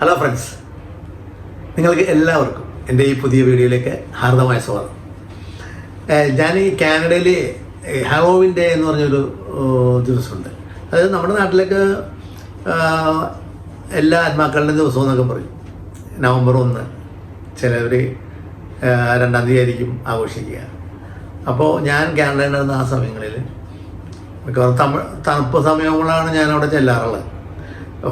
Hello friends നിങ്ങൾക്ക് എല്ലാവർക്കും എന്റെ ഈ പുതിയ വീഡിയോയിലേക്ക് ഹാർദമായ സ്വാഗതം. ഞാൻ ഈ കാനഡയിൽ ഹാവോവിൻ ഡേ എന്ന് പറഞ്ഞൊരു ദിവസമുണ്ട്. അതായത് നമ്മുടെ നാട്ടിലേക്ക് എല്ലാ ആത്മാക്കളുടെ ദിവസവും എന്നൊക്കെ പറയും. നവംബർ ഒന്ന് ചിലവർ രണ്ടാം തീയതി ആയിരിക്കും ആഘോഷിക്കുക. അപ്പോൾ ഞാൻ കാനഡയിൽ നടന്ന ആ സമയങ്ങളിൽ മിക്കവാറും തമിഴ് തണുപ്പ് സമയങ്ങളാണ് ഞാൻ അവിടെ ചെല്ലാറുള്ളത്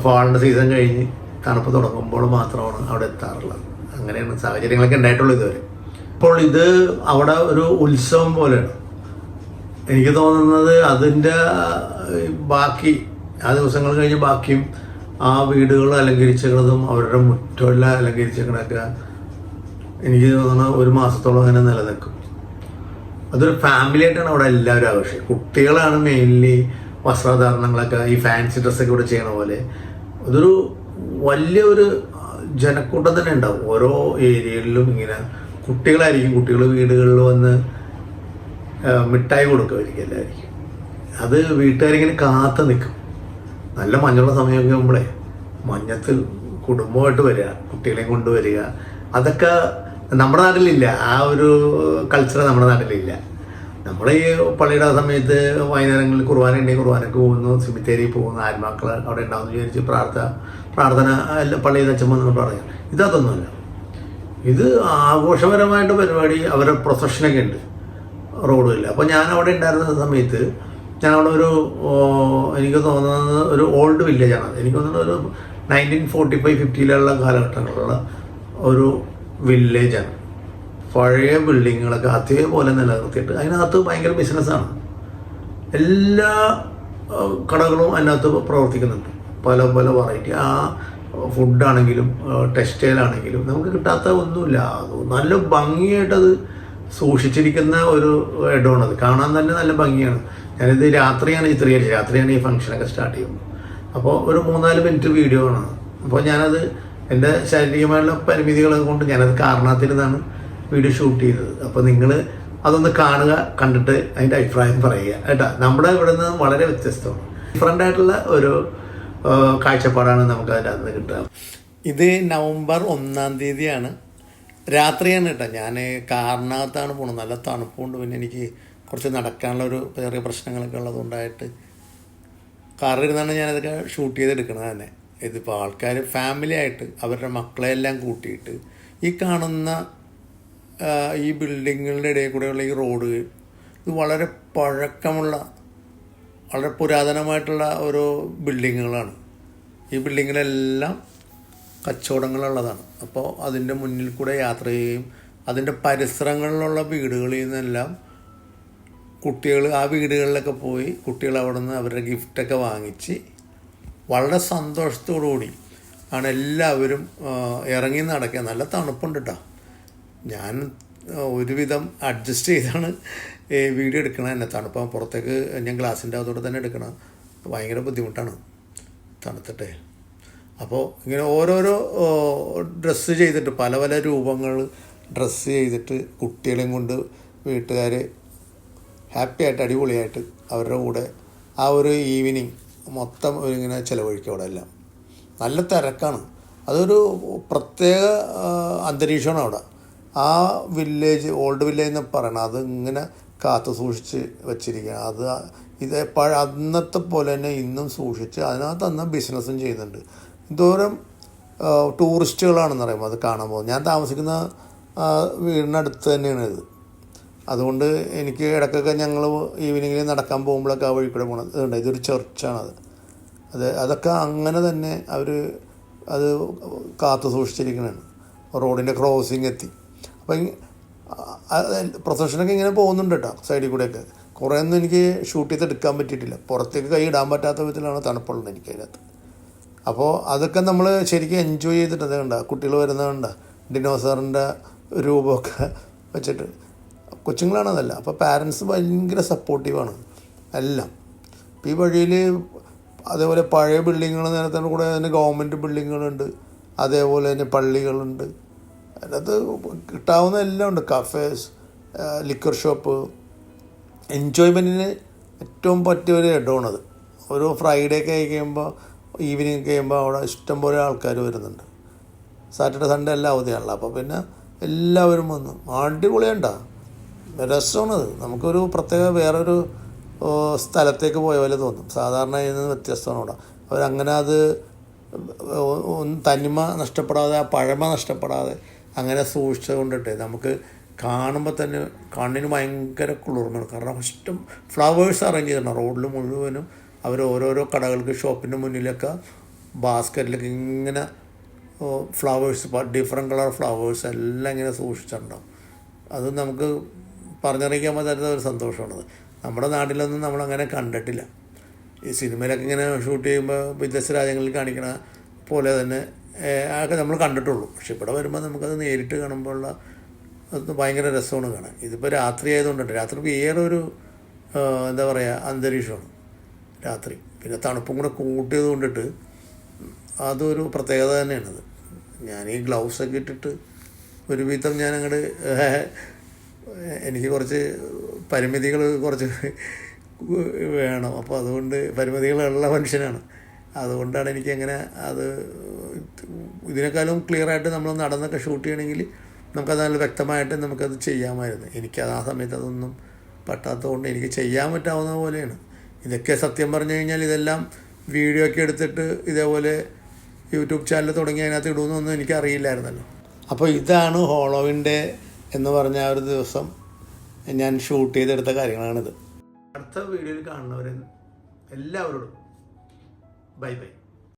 ഫാളിന്റെ സീസൺ കഴിഞ്ഞ് തണുപ്പ് തുടങ്ങുമ്പോൾ മാത്രമാണ് അവിടെ എത്താറുള്ളത്. അങ്ങനെയാണ് സാഹചര്യങ്ങളൊക്കെ ഉണ്ടായിട്ടുള്ളൂ ഇതുവരെ. അപ്പോൾ ഇത് അവിടെ ഒരു ഉത്സവം പോലെയാണ്. എനിക്ക് തോന്നുന്നത് അതിന്റെ ബാക്കി ആ ദിവസങ്ങൾ കഴിഞ്ഞ് ബാക്കിയും ആ വീടുകൾ അലങ്കരിച്ചതും അവരുടെ മുറ്റമെല്ലാം അലങ്കരിച്ചതൊക്കെ എനിക്ക് തോന്നുന്നു ഒരു മാസത്തോളം അങ്ങനെ നിലനിൽക്കും. അതൊരു ഫാമിലി ആയിട്ടാണ് അവിടെ എല്ലാവരും ആവശ്യം കുട്ടികളാണ് മെയിൻലി വസ്ത്രധാരണങ്ങളൊക്കെ ഈ ഫാൻസി ഡ്രസ്സൊക്കെ ഇവിടെ ചെയ്യണ പോലെ. അതൊരു വലിയ ഒരു ജനക്കൂട്ടം തന്നെ ഉണ്ടാവും. ഓരോ ഏരിയകളിലും ഇങ്ങനെ കുട്ടികളായിരിക്കും കുട്ടികൾ വീടുകളിൽ വന്ന് മിഠായി കൊടുക്കുമായിരിക്കും എല്ലാവർക്കും അത് വീട്ടുകാരിങ്ങനെ കാത്തു നിൽക്കും. നല്ല മഞ്ഞുള്ള സമയമൊക്കെ ആകുമ്പോഴേ മഞ്ഞത്തിൽ കുടുംബമായിട്ട് വരിക കുട്ടികളെയും കൊണ്ടുവരിക അതൊക്കെ നമ്മുടെ നാട്ടിലില്ല. ആ ഒരു കൾച്ചർ നമ്മുടെ നാട്ടിലില്ല. നമ്മൾ ഈ പള്ളിയുടെ ആ സമയത്ത് വൈകുന്നേരങ്ങളിൽ കുർബാന ഉണ്ടെങ്കിൽ കുർബാനക്ക് പോകുന്നു സിമിത്തേരി പോകുന്നു ആത്മാക്കൾ അവിടെ ഉണ്ടാവുമെന്ന് വിചാരിച്ച് പ്രാർത്ഥന പ്രാർത്ഥന എല്ലാ പള്ളിയിൽ അച്ഛൻ വന്നു പറയാം. ഇതൊന്നുമല്ല ഇത് ആഘോഷപരമായിട്ട് പരിപാടി അവരുടെ പ്രൊസഷനൊക്കെ ഉണ്ട്. റോഡുമില്ല അപ്പോൾ ഞാൻ അവിടെ ഉണ്ടായിരുന്ന സമയത്ത് അവിടെ ഒരു എനിക്ക് തോന്നുന്നത് ഒരു ഓൾഡ് വില്ലേജാണ് എനിക്ക് തോന്നുന്നത് ഒരു നയന്റീൻ ഫോർട്ടി ഫൈവ് ഫിഫ്റ്റിയിലുള്ള കാലഘട്ടങ്ങളിലുള്ള ഒരു വില്ലേജാണ് പഴയ ബിൽഡിങ്ങുകളൊക്കെ അതേപോലെ നിലനിർത്തിയിട്ട് അതിനകത്ത് ഭയങ്കര ബിസിനസ്സാണ് എല്ലാ കടകളും അതിനകത്ത് പ്രവർത്തിക്കുന്നുണ്ട്. പല പല വെറൈറ്റി ആ ഫുഡാണെങ്കിലും ടെക്സ്റ്റൈൽ ആണെങ്കിലും നമുക്ക് കിട്ടാത്ത ഒന്നുമില്ല. നല്ല ഭംഗിയായിട്ടത് സൂക്ഷിച്ചിരിക്കുന്ന ഒരു ഇടമാണത് കാണാൻ തന്നെ നല്ല ഭംഗിയാണ്. ഞാനിത് രാത്രിയാണ് ചിത്രീകരിച്ചത്. രാത്രിയാണ് ഈ ഫംഗ്ഷനൊക്കെ സ്റ്റാർട്ട് ചെയ്യുന്നത്. അപ്പോൾ ഒരു മൂന്നാൽ മിനിറ്റ് വീഡിയോ ആണ്. അപ്പോൾ ഞാനത് എന്റെ ശാരീരികമായുള്ള പരിമിതികൾ കൊണ്ട് ഞാനത് കാരണത്തിരുന്നാണ് വീഡിയോ ഷൂട്ട് ചെയ്തത്. അപ്പോൾ നിങ്ങൾ അതൊന്ന് കാണുക കണ്ടിട്ട് അതിന്റെ അഭിപ്രായം പറയുക. കേട്ടോ നമ്മുടെ ഇവിടെ നിന്ന് വളരെ വ്യത്യസ്തമാണ്. ഡിഫറെന്റ് ആയിട്ടുള്ള ഒരു കാഴ്ചപ്പാടാണ് നമുക്ക് അതിന്റെ അകത്ത് കിട്ടുക. ഇത് നവംബർ ഒന്നാം തീയതിയാണ്. രാത്രിയാണ് കേട്ടോ. ഞാൻ കാറിനകത്താണ് പോണത്. നല്ല തണുപ്പുണ്ട്. പിന്നെ എനിക്ക് കുറച്ച് നടക്കാനുള്ള ഒരു ചെറിയ പ്രശ്നങ്ങളൊക്കെ ഉള്ളതുകൊണ്ടായിട്ട് കാറിലിരുന്നാണ് ഞാനതൊക്കെ ഷൂട്ട് ചെയ്തെടുക്കണത് തന്നെ. ഇതിപ്പോൾ ആൾക്കാർ ഫാമിലി ആയിട്ട് അവരുടെ മക്കളെല്ലാം കൂട്ടിയിട്ട് ഈ കാണുന്ന ഈ ബിൽഡിങ്ങുകളുടെ ഇടയിൽ കൂടെയുള്ള ഈ റോഡ് ഇത് വളരെ പഴക്കമുള്ള വളരെ പുരാതനമായിട്ടുള്ള ഓരോ ബിൽഡിങ്ങുകളാണ്. ഈ ബിൽഡിങ്ങിലെല്ലാം കച്ചവടങ്ങളുള്ളതാണ്. അപ്പോൾ അതിന്റെ മുന്നിൽ കൂടെ യാത്ര ചെയ്യുകയും അതിന്റെ പരിസരങ്ങളിലുള്ള വീടുകളിൽ നിന്നെല്ലാം കുട്ടികൾ ആ വീടുകളിലൊക്കെ പോയി കുട്ടികൾ അവിടെ നിന്ന് അവരുടെ ഗിഫ്റ്റൊക്കെ വാങ്ങിച്ച് വളരെ സന്തോഷത്തോടു കൂടി ആണ് എല്ലാവരും ഇറങ്ങി നടക്കുക. നല്ല തണുപ്പുണ്ട് കേട്ടോ ഞാൻ ഒരുവിധം അഡ്ജസ്റ്റ് ചെയ്താണ് ഈ വീഡിയോ എടുക്കണത് തന്നെ. തണുപ്പ് പുറത്തേക്ക് ഞാൻ ഗ്ലാസിന്റെ അകത്തോടെ തന്നെ എടുക്കണം. ഭയങ്കര ബുദ്ധിമുട്ടാണ് തണുത്തിട്ടേ. അപ്പോൾ ഇങ്ങനെ ഓരോരോ ഡ്രസ്സ് ചെയ്തിട്ട് പല പല രൂപങ്ങൾ ഡ്രസ്സ് ചെയ്തിട്ട് കുട്ടികളെയും കൊണ്ട് വീട്ടുകാർ ഹാപ്പി ആയിട്ട് അടിപൊളിയായിട്ട് അവരുടെ കൂടെ ആ ഒരു ഈവനിങ് മൊത്തം ഇങ്ങനെ ചിലവഴിക്കും അവിടെ എല്ലാം. നല്ല തിരക്കാണ്. അതൊരു പ്രത്യേക അന്തരീക്ഷമാണ് അവിടെ. ആ വില്ലേജ് ഓൾഡ് വില്ലേജ് എന്ന് പറയണം. അത് ഇങ്ങനെ കാത്തു സൂക്ഷിച്ച് വെച്ചിരിക്കുകയാണ് അത് ഇത് അന്നത്തെ പോലെ തന്നെ ഇന്നും സൂക്ഷിച്ച് അതിനകത്ത് അന്ന് ബിസിനസ്സും ചെയ്യുന്നുണ്ട്. ഇതോരം ടൂറിസ്റ്റുകളാണെന്ന് പറയുമ്പോൾ അത് കാണാൻ പോകുന്നത്. ഞാൻ താമസിക്കുന്ന വീടിനടുത്ത് തന്നെയാണ് ഇത്. അതുകൊണ്ട് എനിക്ക് ഇടയ്ക്കൊക്കെ ഞങ്ങൾ ഈവനിങ്ങിൽ നടക്കാൻ പോകുമ്പോഴൊക്കെ ആ വഴി കൂടെ പോകണം ഇതുണ്ട് ഇതൊരു ചർച്ചാണത് അത് അതൊക്കെ അങ്ങനെ തന്നെ അവർ അത് കാത്തു സൂക്ഷിച്ചിരിക്കണതാണ് റോഡിന്റെ ക്രോസിംഗ് എത്തി. അപ്പം പ്രൊസഷനൊക്കെ ഇങ്ങനെ പോകുന്നുണ്ട് കേട്ടോ സൈഡിൽ കൂടെയൊക്കെ. കുറേ ഒന്നും എനിക്ക് ഷൂട്ട് ചെയ്ത് എടുക്കാൻ പറ്റിയിട്ടില്ല. പുറത്തേക്ക് കൈ ഇടാൻ പറ്റാത്ത വിധത്തിലാണ് തണുപ്പുള്ളത് എനിക്ക് അതിനകത്ത്. അപ്പോൾ അതൊക്കെ നമ്മൾ ശരിക്കും എൻജോയ് ചെയ്തിട്ട് അത് കണ്ട കുട്ടികൾ വരുന്നത് കണ്ട ഡിനോസറിന്റെ രൂപമൊക്കെ വെച്ചിട്ട്. കൊച്ചുങ്ങളാണതല്ല അപ്പോൾ പാരൻസ് ഭയങ്കര സപ്പോർട്ടീവാണ് എല്ലാം. ഈ വഴിയിൽ അതേപോലെ പഴയ ബിൽഡിങ്ങുകൾ നേരത്തെ കൂടെ തന്നെ ഗവൺമെന്റ് ബിൽഡിങ്ങുകളുണ്ട് അതേപോലെ തന്നെ പള്ളികളുണ്ട്. അതിനകത്ത് കിട്ടാവുന്ന എല്ലാം ഉണ്ട് കഫേസ് ലിക്കർ ഷോപ്പ് എൻജോയ്മെന്റിന് ഏറ്റവും പറ്റിയ ഒരു ഇടമാണത് ഒരു ഫ്രൈഡേ ഒക്കെ ആയി കഴിയുമ്പോൾ ഈവനിങ് കഴിയുമ്പോൾ അവിടെ ഇഷ്ടംപോലെ ആൾക്കാർ വരുന്നുണ്ട്. സാറ്റർഡേ സൺഡേ എല്ലാം അവധിയാണല്ലോ. അപ്പോൾ പിന്നെ എല്ലാവരും വന്നു. അടിപൊളിയുണ്ട. രസമാണത്. നമുക്കൊരു പ്രത്യേക വേറൊരു സ്ഥലത്തേക്ക് പോയ പോലെ തോന്നും. സാധാരണ ഇതിൽ നിന്ന് വ്യത്യസ്തമാണ് അവിടെ. അവരങ്ങനെ അത് തനിമ നഷ്ടപ്പെടാതെ ആ പഴമ നഷ്ടപ്പെടാതെ അങ്ങനെ സൂക്ഷിച്ചത് കൊണ്ടിട്ട് നമുക്ക് കാണുമ്പോൾ തന്നെ കണ്ണിന് ഭയങ്കര കുളിർമയാണ്. കാരണം ഫസ്റ്റും ഫ്ലവേഴ്സ് അറേഞ്ച് ചെയ്തിട്ടുണ്ട്. റോഡിൽ മുഴുവനും അവർ ഓരോരോ കടകൾക്ക് ഷോപ്പിന്റെ മുന്നിലൊക്കെ ബാസ്ക്കറ്റിലൊക്കെ ഇങ്ങനെ ഫ്ലവേഴ്സ് ഡിഫറെന്റ് കളർ ഫ്ലവേഴ്സ് എല്ലാം ഇങ്ങനെ സൂക്ഷിച്ചിട്ടുണ്ടാവും. അത് നമുക്ക് പറഞ്ഞറിയിക്കാൻ പറ്റാത്ത ഒരു സന്തോഷമാണത്. നമ്മുടെ നാട്ടിലൊന്നും നമ്മളങ്ങനെ കണ്ടിട്ടില്ല. ഈ സിനിമയിലൊക്കെ ഇങ്ങനെ ഷൂട്ട് ചെയ്യുമ്പോൾ വിദേശ രാജ്യങ്ങളിൽ കാണിക്കണ പോലെ തന്നെ അതൊക്കെ നമ്മൾ കണ്ടിട്ടുള്ളൂ. പക്ഷെ ഇവിടെ വരുമ്പോൾ നമുക്കത് നേരിട്ട് കാണുമ്പോഴുള്ള അത് ഭയങ്കര രസമാണ് കാണാൻ. ഇതിപ്പോൾ രാത്രി ആയതുകൊണ്ടുണ്ട്. രാത്രി വേറെ ഒരു എന്താ പറയുക അന്തരീക്ഷമാണ് രാത്രി. പിന്നെ തണുപ്പും കൂടെ കൂട്ടിയത് കൊണ്ടിട്ട് അതൊരു പ്രത്യേകത തന്നെയാണത്. ഞാൻ ഈ ഗ്ലൗസൊക്കെ ഇട്ടിട്ട് ഒരുവിധം ഞാൻ അങ്ങോട്ട് എനിക്ക് കുറച്ച് പരിമിതികൾ കുറച്ച് വേണം. അപ്പോൾ അതുകൊണ്ട് പരിമിതികളുള്ള മനുഷ്യനാണ്. അതുകൊണ്ടാണ് എനിക്ക് അങ്ങനെ അത് ഇതിനേക്കാളും ക്ലിയർ ആയിട്ട് നമ്മൾ നടന്നൊക്കെ ഷൂട്ട് ചെയ്യണമെങ്കിൽ നമുക്കത് നല്ല വ്യക്തമായിട്ട് നമുക്കത് ചെയ്യാമായിരുന്നു. എനിക്കത് ആ സമയത്ത് അതൊന്നും പറ്റാത്തതുകൊണ്ട് എനിക്ക് ചെയ്യാൻ പറ്റാവുന്ന പോലെയാണ്. ഇതൊക്കെ സത്യം പറഞ്ഞു കഴിഞ്ഞാൽ ഇതെല്ലാം വീഡിയോ ഒക്കെ എടുത്തിട്ട് ഇതേപോലെ യൂട്യൂബ് ചാനൽ തുടങ്ങി അതിനകത്ത് ഇടുമെന്നൊന്നും എനിക്ക് അറിയില്ലായിരുന്നല്ലോ. അപ്പോൾ ഇതാണ് ഹോളോവിന്റെ എന്ന് പറഞ്ഞ ഒരു ദിവസം ഞാൻ ഷൂട്ട് ചെയ്തെടുത്ത കാര്യങ്ങളാണിത്. അടുത്ത വീഡിയോയിൽ കാണുന്നവരെ എല്ലാവരോടും ബൈ ബൈ